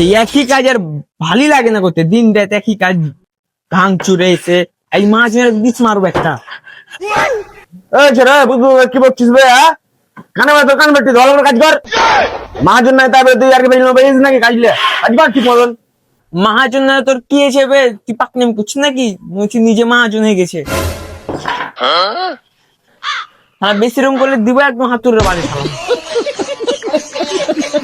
এই একই কাজ আর ভালোই লাগে না করতে। দিন রাত একই কাজ ঘাং চুরে এসে এই মাছ মেরে বিষ মারবো একটা। কি বলছিস বে হ্যাঁ? কানে মাথা কান বেটি ভালো করে কাজ কর। মাহাজন নাই তারপরে তুই আর কি বেরিয়ে বেরিয়েছিস নাকি কাজলে? কাজ কর ঠিক মতন মহাজন না তোর কি হয়েছে বে? তুই পাকনাম করছিস নাকি? বলছি নিজে মহাজন হয়ে গেছে। হ্যাঁ? বেশি রকম করলে দিব একদম বাড়ি। খালাম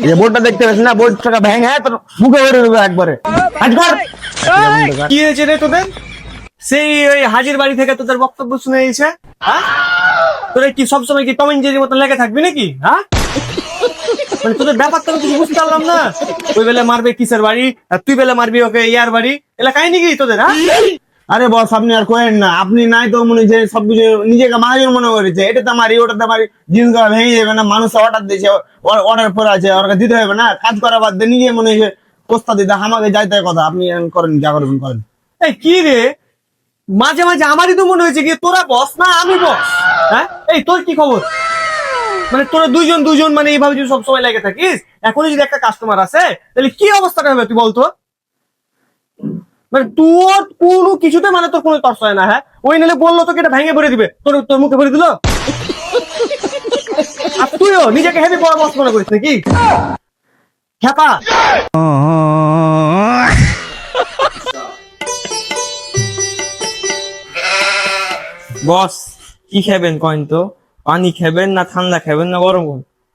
যে বোর্ডটা দেখতে পাচ্ছিস না বোর্ডটা ভেঙে তোর মুখে দেবে একবারে। কি হয়েছে রে তোদের? সেই ওই হাজির বাড়ি থেকে তোদের বক্তব্য শুনে এসেছে হ্যাঁ? তোরা কি সবসময় কি টম জেরির মতো লেগে থাকবি নাকি হ্যাঁ? মানে তোদের ব্যাপারটা কিছু বুঝতে পারলাম না। ওই বেলে মারবে কিসের বাড়ি আর তুই বেলে মারবি ওকে ইয়ার বাড়ি এলা কাহিনী কি তোদের হ্যাঁ? আরে বস, আপনি আর কোয়েন না। আপনি নাই তো মনে হচ্ছে সবকিছু নিজেকে মাহাজন মনে করেছে। এটাতে মারি ওটাতে মারি জিনিসগুলো ভেঙে যাবে না, মানুষ অর্ডার দিয়েছে অর্ডার পরে আছে, ওরা দিতে হবে না। কাজ করা বাদ দিয়ে নিজে মনে হচ্ছে প্রস্তাব দিতে, আমাকে যাইতে কথা। আপনি করেন, যা করবেন করেন। এই কি রে? মাঝে মাঝে আমারই তো মনে হয়েছে কি, তোরা বস না আমি বস? হ্যাঁ? এই, তোর কি খবর? মানে তোরা দুইজন দুজন মানে এইভাবে যদি সবসময় লেগে থাকিস, এখনই যদি একটা কাস্টমার আসে, তাহলে কি অবস্থাটা হবে তুই বলতো? মানে তোর কোনো কিছুতে মানে তোর কোনো তর্স হয় না হ্যাঁ? ওই নিলে বলল তোকে এটা ভেঙে ভরে দিবে। তোর তোর মুখে ভরে দিল? আর তুইও নিজেকে হেভি বড় বস মনে করিস নাকি? বস কি খাবেন কয়েন তো? পানি খাবেন না ঠান্ডা খাবেন না গরম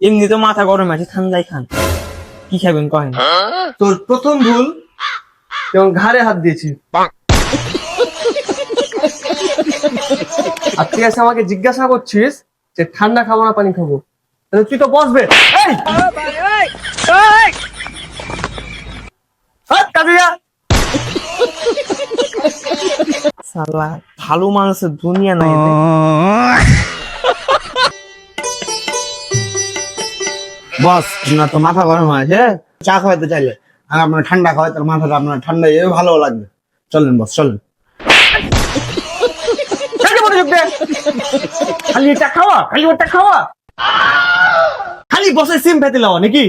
এমনি তো মাথা গরম আছে ঠান্ডাই খান। কি খাবেন কয়েন তোর প্রথম ভুল যেমন ঘাড়ে হাত দিয়েছি। আর তুই এসে আমাকে জিজ্ঞাসা করছিস যে ঠান্ডা খাব না পানি খাব? তাহলে তুই তো বসবে। সালা ভালো মানুষের দুনিয়া নাই বস না তো মাথা গরম আছে চা খাওয়াতে চাইলে। আর আপনার ঠান্ডা খাওয়াই তার মাথাটা আপনার ঠান্ডা এ ভালো লাগবে। চলেন বস চলেন। খালি এটা খাওয়া খালি ওটা খাওয়া। খালি বসে সিম ফেতে লাওয়া নাকি?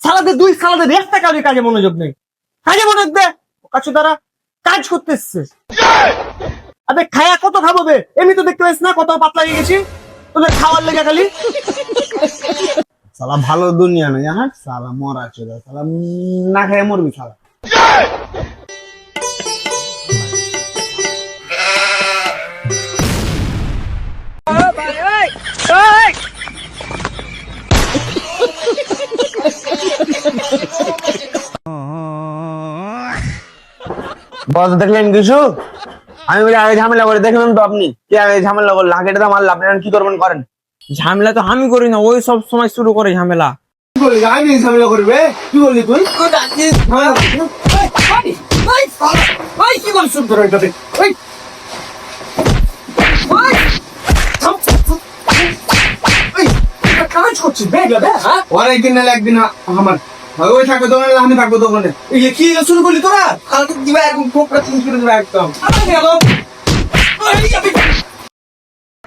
সালাদে দুই সালাদে একটা কাজে কাজে মনোযোগ নেই। কাজে মনোযোগ দে। কাছু দ্বারা কাজ করতে এসছিস আবে খায়া কত খাব বে? এমনি তো দেখতে পাইস না কত পাতলা হয়ে গেছি। তোদের খাওয়ার লেগে খালি। সালা ভালো দুনিয়া না জানাস সালা মরা ছিল সালা না খেয়ে মরবি সালা বস, দেখলেন কিছু? আমি বলি, আগে ঝামেলা করে দেখলেন তো আপনি। কি আগে ঝামেলা করলেন আগে মারলে আপনি এখন কি করবেন করেন? ঝামেলা তো আমি করি না ওই সব সময় শুরু করে ঝামেলা। কি বলি আমি ঝামেলা করবে কি বললি তুই? কাজ করছিস বেগ হ্যাঁ? ওর একদিন নাহলে একদিন আমার। ওই থাকবে দোকানে আমি থাকব দোকানে এই কি শুরু করলি তোরা? কালকে দিবা একদম কোপটা চেঞ্জ করে দেবে একদম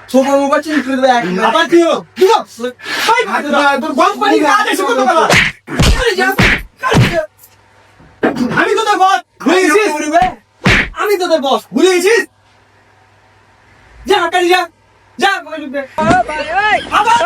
সোফার মোবাইল চেঞ্জ করে দেবে আবার? কি হলো? ভাই, তোর গল্প পানি পারলা? আরে যা, যা। আমি তোদের বস ভুলে গেছিস আমি তোদের বস ভুলে গেছিস যা কালি যা। যা। আবার।